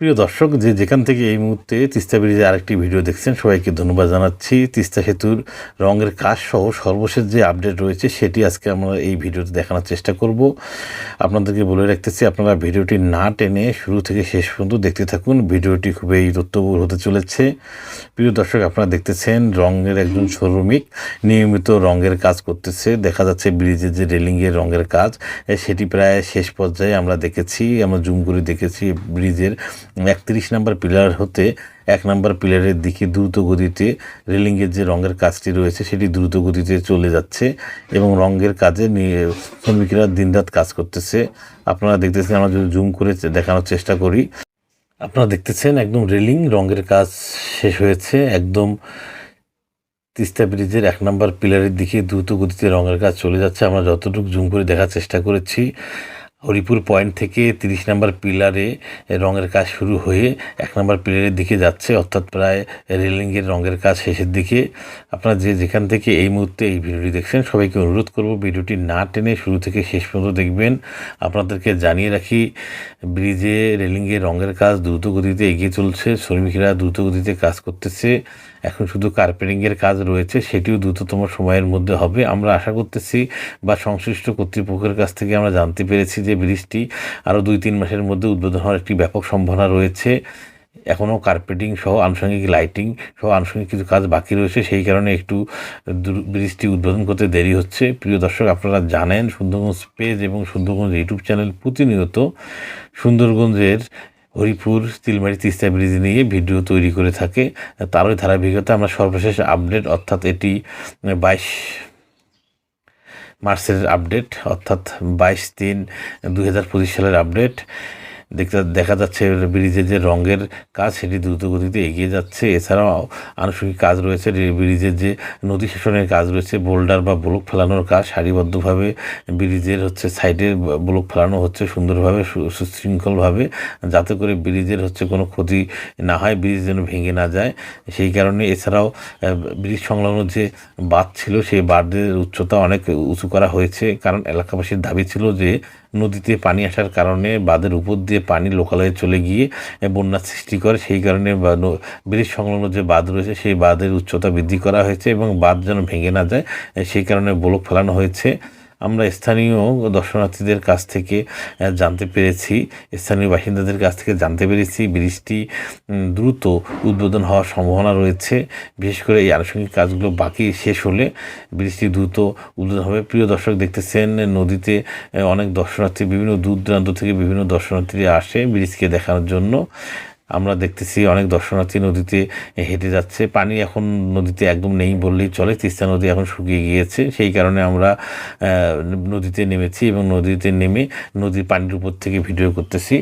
প্রিয় দর্শক, যে যেখান থেকে এই মুহূর্তে তিস্তা ব্রিজে আরেকটি ভিডিও দেখছেন, সবাইকে ধন্যবাদ জানাচ্ছি। তিস্তা সেতুর রঙের কাজ সহ সর্বশেষ যে আপডেট রয়েছে, সেটি আজকে আমরা এই ভিডিওতে দেখানোর চেষ্টা করব। আপনাদেরকে বলে রাখতেছি, আপনারা ভিডিওটি না টেনে শুরু থেকে শেষ পর্যন্ত দেখতে থাকুন। ভিডিওটি খুবই তথ্যবহুল হতে চলেছে। প্রিয় দর্শক, আপনারা দেখতেছেন, রঙের একজন শ্রমিক নিয়মিত রঙের কাজ করতেছে। দেখা যাচ্ছে ব্রিজের যে রেলিংয়ের রঙের কাজ সেটি প্রায় শেষ পর্যায়ে আমরা দেখেছি, আমরা জুম করে দেখেছি ব্রিজের একত্রিশ নম্বর পিলার হতে এক নম্বর পিলারের দিকে দ্রুত গতিতে রেলিংয়ের যে রঙের কাজটি রয়েছে সেটি দ্রুত গতিতে চলে যাচ্ছে এবং রঙের কাজে নিয়ে শ্রমিকরা দিনরাত কাজ করতেছে। আপনারা দেখতেছেন, আমরা যদি জুম করে দেখানোর চেষ্টা করি। আপনারা দেখতেছেন, একদম রেলিং রঙের কাজ শেষ হয়েছে। একদম তিস্তা ব্রিজের এক নম্বর পিলারের দিকে দ্রুত গতিতে রঙের কাজ চলে যাচ্ছে। আমরা যতটুকু জুম করে দেখার চেষ্টা করেছি হরিপুর পয়েন্ট থেকে তিরিশ নম্বর পিলারে রঙের কাজ শুরু হয়ে এক নম্বর পিলারের দিকে যাচ্ছে, অর্থাৎ প্রায় রেলিংয়ের রঙের কাজ শেষের দিকে। আপনারা যে যেখান থেকে এই মুহূর্তে এই ভিডিওটি দেখছেন, সবাইকে অনুরোধ করব ভিডিওটি না টেনে শুরু থেকে শেষ পর্যন্ত দেখবেন। আপনাদেরকে জানিয়ে রাখি, ব্রিজে রেলিংয়ে রঙের কাজ দ্রুত গতিতে এগিয়ে চলছে, শ্রমিকরা দ্রুত গতিতে কাজ করতেছে। এখন শুধু কার্পেটিংয়ের কাজ রয়েছে, সেটিও দ্রুততম সময়ের মধ্যে হবে। আমরা আশা করতেছি বা সংশ্লিষ্ট কর্তৃপক্ষের কাছ থেকে আমরা জানতে পেরেছি যে ব্রিজটি আরও দুই তিন মাসের মধ্যে উদ্বোধন হওয়ার একটি ব্যাপক সম্ভাবনা রয়েছে। এখনও কার্পেটিং সহ আনুষঙ্গিক লাইটিং সহ আনুষঙ্গিক কিছু কাজ বাকি রয়েছে। সেই কারণে একটু ব্রিজটি উদ্বোধন করতে দেরি হচ্ছে। প্রিয় দর্শক, আপনারা জানেন সুন্দরগঞ্জ পেজ এবং সুন্দরগঞ্জ ইউটিউব চ্যানেল প্রতিনিয়ত সুন্দরগঞ্জের হরিপুর, তিলমারি, তিস্তা ব্রিজ নিয়ে ভিডিও তৈরি করে থাকে। তারই ধারাবাহিকতা আমরা সর্বশেষ আপডেট অর্থাৎ এটি বাইশ মার্চের আপডেট অর্থাৎ বাইশ তিন দুই সালের আপডেট। দেখতে দেখা যাচ্ছে ব্রিজের যে রঙের কাজ সেটি দ্রুত গতিতে এগিয়ে যাচ্ছে। এছাড়াও আনুষঙ্গিক কাজ রয়েছে। ব্রিজের যে নদী শাসনের কাজ রয়েছে, বোল্ডার বা ব্লক ফেলানোর কাজ, সারিবদ্ধভাবে ব্রিজের হচ্ছে সাইডে ব্লক ফেলানো হচ্ছে সুন্দরভাবে সুশৃঙ্খলভাবে, যাতে করে ব্রিজের হচ্ছে কোনো ক্ষতি না হয়, ব্রিজ যেন ভেঙে না যায়। সেই কারণে এছাড়াও ব্রিজ সংলগ্ন যে বাঁধ ছিল, সেই বাঁধের উচ্চতা অনেক উঁচু করা হয়েছে। কারণ এলাকাবাসীর দাবি ছিল যে নদীতে পানি আসার কারণে, বাঁধের উপর দিয়ে পানি লোকালয়ে চলে গিয়ে বন্যার সৃষ্টি করে, সেই কারণে ব্রিজ সংলগ্ন যে বাঁধ রয়েছে, সেই বাঁধের উচ্চতা বৃদ্ধি করা হয়েছে এবং বাঁধ যেন ভেঙে না যায় সেই কারণে ব্লক ফেলানো হয়েছে। আমরা স্থানীয় দর্শনার্থীদের কাছ থেকে জানতে পেরেছি। স্থানীয় বাসিন্দাদের কাছ থেকে জানতে পেরেছি ব্রিজটি দ্রুত উদ্বোধন হওয়ার সম্ভাবনা রয়েছে। বিশেষ করে এই আনুষঙ্গিক কাজগুলো বাকি শেষ হলে ব্রিজটি দ্রুত উদ্বোধন হবে। প্রিয় দর্শক দেখতেছেন, নদীতে অনেক দর্শনার্থী, বিভিন্ন দূর দূরান্ত থেকে বিভিন্ন দর্শনার্থীরা আসে ব্রিজকে দেখানোর জন্য। আমরা দেখতেছি অনেক দর্শনার্থী নদীতে হেঁটে যাচ্ছে। পানি এখন নদীতে একদম নেই বললেই চলে। তিস্তা নদী এখন শুকিয়ে গিয়েছে। সেই কারণে আমরা নদীতে নেমেছি এবং নদীতে নেমে নদীর পানির উপর থেকে ভিডিও করতেছি।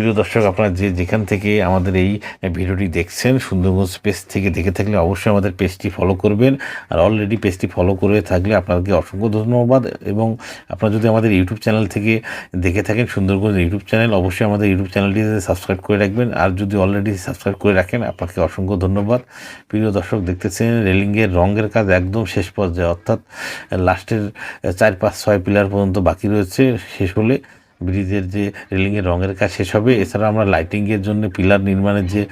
প্রিয় দর্শক, আপনারা যে যেখান থেকে আমাদের এই ভিডিওটি দেখছেন সুন্দরগঞ্জ পেজ থেকে দেখে থাকলে অবশ্যই আমাদের পেজটি ফলো করবেন। আর অলরেডি পেজটি ফলো করে থাকলে আপনাদেরকে অসংখ্য ধন্যবাদ। এবং আপনারা যদি আমাদের ইউটিউব চ্যানেল থেকে দেখে থাকেন সুন্দরগঞ্জ ইউটিউব চ্যানেল, অবশ্যই আমাদের ইউটিউব চ্যানেলটি সাবস্ক্রাইব করে রাখবেন। আর যদি অলরেডি সাবস্ক্রাইব করে রাখেন, আপনাকে অসংখ্য ধন্যবাদ। প্রিয় দর্শক, দেখতেছেন রেলিংয়ের রঙের কাজ একদম শেষ পর্যায়ে। অর্থাৎ লাস্টের চার পাঁচ ছয় পিলার পর্যন্ত বাকি রয়েছে শেষ হলে। ব্রিজের যে রেলিংয়ের রঙের কাজ শেষ হবে। এছাড়া আমরা লাইটিংয়ের জন্য পিলার নির্মাণের যে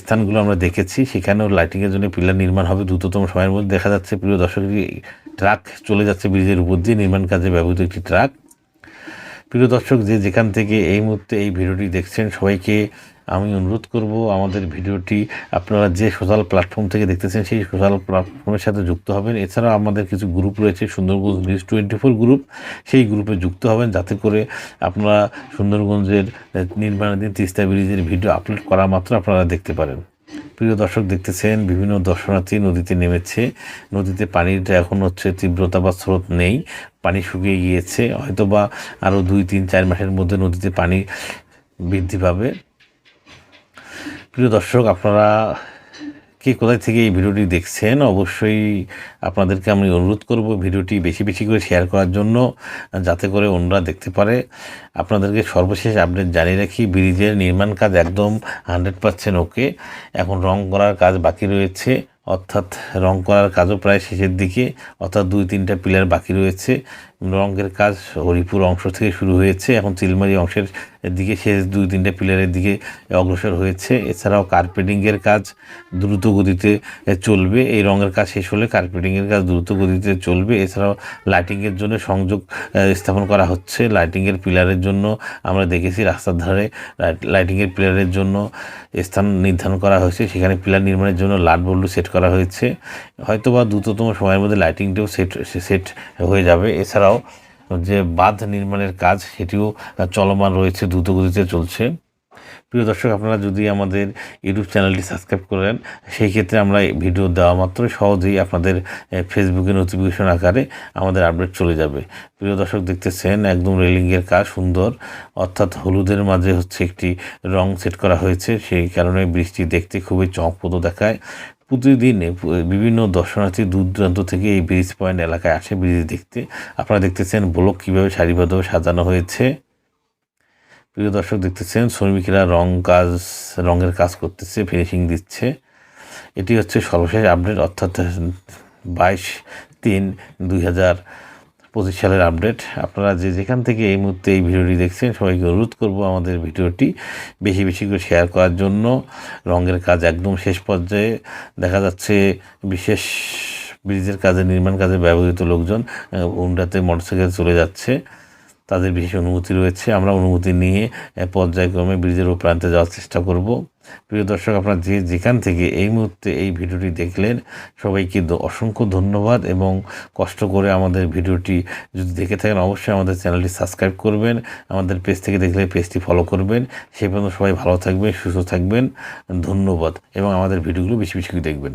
স্থানগুলো আমরা দেখেছি, সেখানেও লাইটিংয়ের জন্য পিলার নির্মাণ হবে দ্রুততম সময়ের মধ্যে। দেখা যাচ্ছে প্রিয় দর্শক ট্রাক চলে যাচ্ছে ব্রিজের উপর দিয়ে, নির্মাণ কাজে ব্যবহৃত একটি ট্রাক প্রিয় দর্শক, যে যেখান থেকে এই মুহূর্তে এই ভিডিওটি দেখছেন, সবাইকে আমি অনুরোধ করব আমাদের ভিডিওটি আপনারা যে সোশ্যাল প্ল্যাটফর্ম থেকে দেখতেছেন সেই সোশ্যাল প্ল্যাটফর্মের সাথে যুক্ত হবেন। এছাড়াও আমাদের কিছু গ্রুপ রয়েছে Sundarganj news twenty four group সেই গ্রুপে যুক্ত হবেন যাতে করে আপনারা সুন্দরগঞ্জের নির্মাণাধীন তিস্তা ব্রিজের ভিডিও আপলোড করা মাত্র আপনারা দেখতে পারেন। প্রিয় দর্শক দেখতেছেন, বিভিন্ন দর্শনার্থী নদীতে নেমেছে। নদীতে পানিটা এখন হচ্ছে তীব্রতা বা স্রোত নেই। পানি শুকিয়ে গিয়েছে। হয়তোবা আরও দুই, তিন, চার মাসের মধ্যে নদীতে পানি বৃদ্ধি পাবে। প্রিয় দর্শক, আপনারা কে, কোথায় থেকে এই ভিডিওটি দেখছেন? অবশ্যই আপনাদেরকে আমি অনুরোধ করব ভিডিওটি বেশি বেশি করে শেয়ার করার জন্য, যাতে করে অন্যরা দেখতে পারে। আপনাদেরকে সর্বশেষ আপডেট জানিয়ে রাখি, ব্রিজের নির্মাণ কাজ একদম হান্ড্রেড পার্সেন্ট ওকে এখন রং করার কাজ বাকি রয়েছে, অর্থাৎ রং করার কাজও প্রায় শেষের দিকে, অর্থাৎ দুই তিনটা পিলার বাকি রয়েছে। রঙের কাজ হরিপুর অংশ থেকে শুরু হয়েছে। এখন চিলমারি অংশের দিকে শেষ দুই তিনটে পিলারের দিকে অগ্রসর হয়েছে। এছাড়াও কার্পেটিংয়ের কাজ দ্রুত গতিতে চলবে। এই রঙের কাজ শেষ হলে কার্পেটিংয়ের কাজ দ্রুত গতিতে চলবে। এছাড়াও লাইটিংয়ের জন্য সংযোগ স্থাপন করা হচ্ছে। লাইটিংয়ের পিলারের জন্য আমরা দেখেছি রাস্তার ধারে লাইট- লাইটিংয়ের পিলারের জন্য স্থান নির্ধারণ করা হয়েছে। সেখানে পিলার নির্মাণের জন্য লাট বল্লু সেট করা হয়েছে। হয়তো বা দ্রুততম সময়ের মধ্যে লাইটিংটাও সেট সেট হয়ে যাবে। এছাড়াও যে বাঁধ নির্মাণের কাজ, সেটিও চলমান রয়েছে দ্রুতগতিতে চলছে। প্রিয় দর্শক, আপনারা যদি আমাদের ইউটিউব চ্যানেলটি সাবস্ক্রাইব করেন, সেই ক্ষেত্রে আমরা ভিডিও দেওয়া মাত্র সহজেই আপনাদের ফেসবুকে নোটিফিকেশন আকারে আমাদের আপডেট চলে যাবে। প্রিয় দর্শক, দেখতেছেন একদম রেলিংয়ের কাজ সুন্দর। অর্থাৎ হলুদের মাঝে হচ্ছে একটি রং সেট করা হয়েছে। সেই কারণে বৃষ্টি দেখতে খুবই চমকপ্রদ দেখায়। প্রতিদিন বিভিন্ন দর্শনার্থী দূর দূরান্ত থেকে এই ব্রিজ পয়েন্ট এলাকায় আসে ব্রিজ দেখতে। আপনারা দেখতেছেন ব্লক কীভাবে সারিবদ্ধভাবে সাজানো হয়েছে। প্রিয় দর্শক, দেখতেছেন শ্রমিকেরা রং কাজ, রঙের কাজ করতেছে ফিনিশিং দিচ্ছে। এটি হচ্ছে সর্বশেষ আপডেট অর্থাৎ বাইশ তিন দুই হাজার পঁচিশ সালের আপডেট। আপনারা যে যেখান থেকে এই মুহূর্তে এই ভিডিওটি দেখছেন, সবাইকে অনুরোধ করব আমাদের ভিডিওটি বেশি বেশি করে শেয়ার করার জন্য। রঙের কাজ একদম শেষ পর্যায়ে দেখা যাচ্ছে বিশেষ ব্রিজের কাজে, নির্মাণ কাজে ব্যবহৃত লোকজন উন্ডাতে মোটরসাইকেল চলে যাচ্ছে। তাদের বিশেষ অনুমতি রয়েছে। আমরা অনুমতি নিয়ে পর্যায়ক্রমে ব্রিজের ও প্রান্তে যাওয়ার চেষ্টা করব। প্রিয় দর্শক, আপনারা যে যেখান থেকে এই মুহূর্তে এই ভিডিওটি দেখলেন, সবাইকে অসংখ্য ধন্যবাদ এবং কষ্ট করে আমাদের ভিডিওটি যদি দেখে থাকেন, অবশ্যই আমাদের চ্যানেলটি সাবস্ক্রাইব করবেন, আমাদের পেজ থেকে দেখলে পেজটি ফলো করবেন। সে পর্যন্ত সবাই ভালো থাকবেন, সুস্থ থাকবেন। ধন্যবাদ এবং আমাদের ভিডিওগুলো বেশি বেশি দেখবেন।